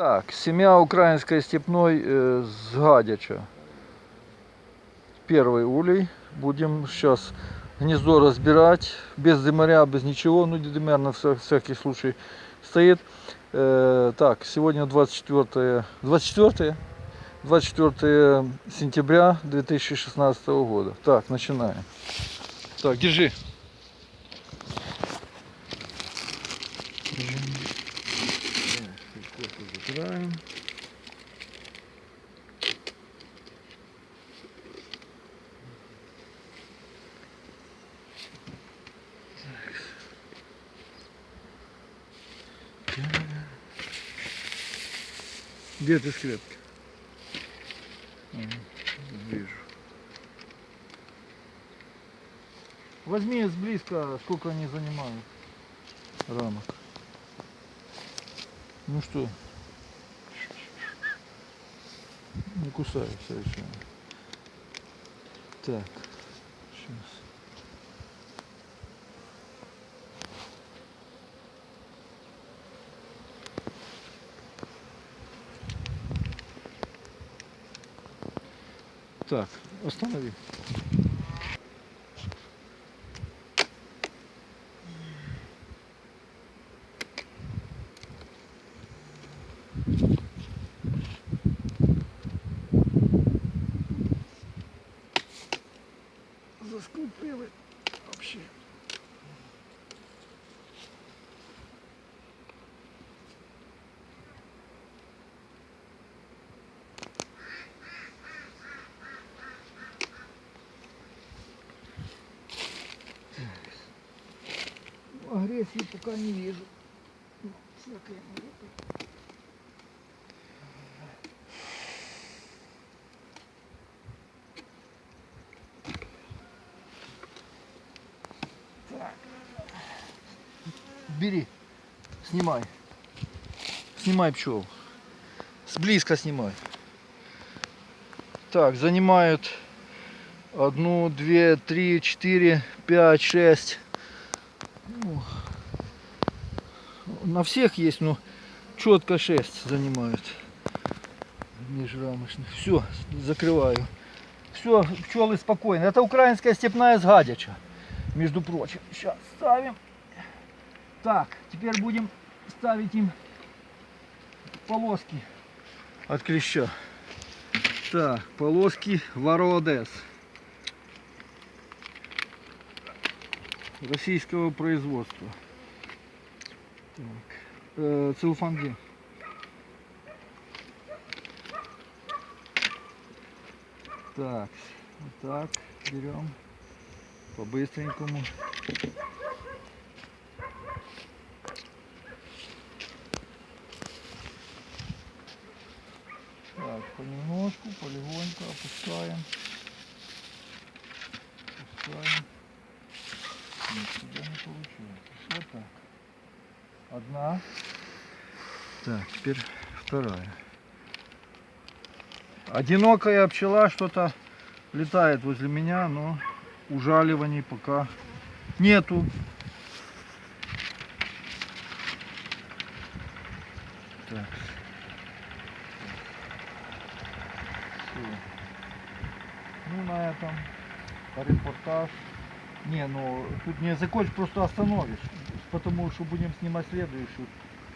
Так, семья украинской степной э, Гадяча. Первый улей. Будем сейчас гнездо разбирать. Без дымаря, без ничего. Ну, дымяр на вся- всякий случай стоит. Э, так, сегодня 24, 24, 24 сентября 2016 года. Так, начинаем. Так, держи. Забираем. Где ты скрепки? Вижу. Возьми с близко, сколько они занимают рамок. Ну что? Не кусаю совершенно. Так, сейчас. Так, останови. Агрессии пока не вижу. Так. Бери. Снимай. Снимай пчел. С близко снимай. Так, занимают одну, две, три, четыре, пять, шесть. Ну, на всех есть, но четко 6 занимают межрамочных. Все, закрываю. Все, пчелы спокойно. Это украинская степная с Гадяча, между прочим. Сейчас ставим. Так, теперь будем ставить им полоски от клеща. Так, полоски Вародес. Российского производства. Э, целлофан где? Так, вот так берем по-быстренькому. Так, понемножку, полегоньку. Опускаем. Нифига не получилось. Вот так. Одна. Так, теперь вторая. Одинокая пчела что-то летает возле меня, но ужаливаний пока нету. Так. Ну на этом репортаж. Не, ну тут не закончишь, просто остановишь. Потому что будем снимать следующую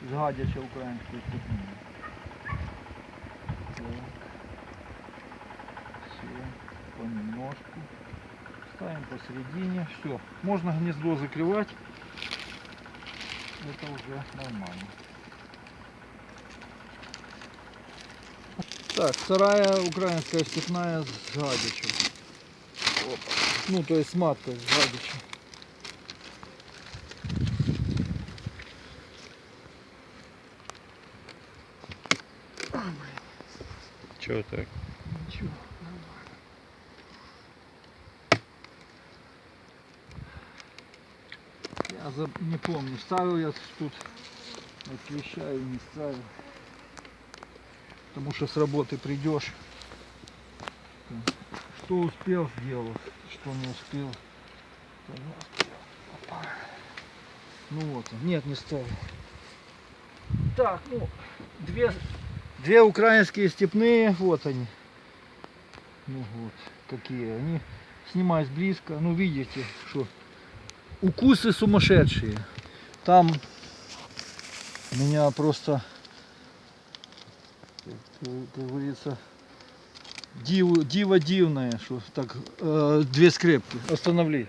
с гадяча украинскую степную. Так. Все, понемножку. Ставим посередине. Все. Можно гнездо закрывать. Это уже нормально. Так, вторая украинская степная с гадячем. Опа. Ну, то есть с маткой с. Чого так? Ничего. Я заб- не помню, ставил я тут и не ставил. Потому что с работы придешь. Что успел, сделал. Что не успел. Опа. Ну вот он. Нет, не ставил. Так, ну, две, две украинские степные, вот они. Ну вот, какие они. Снимать близко, ну видите, что укусы сумасшедшие. Там меня просто, как говорится, див, диво дивное, что так, э, две скрепки. Остановли.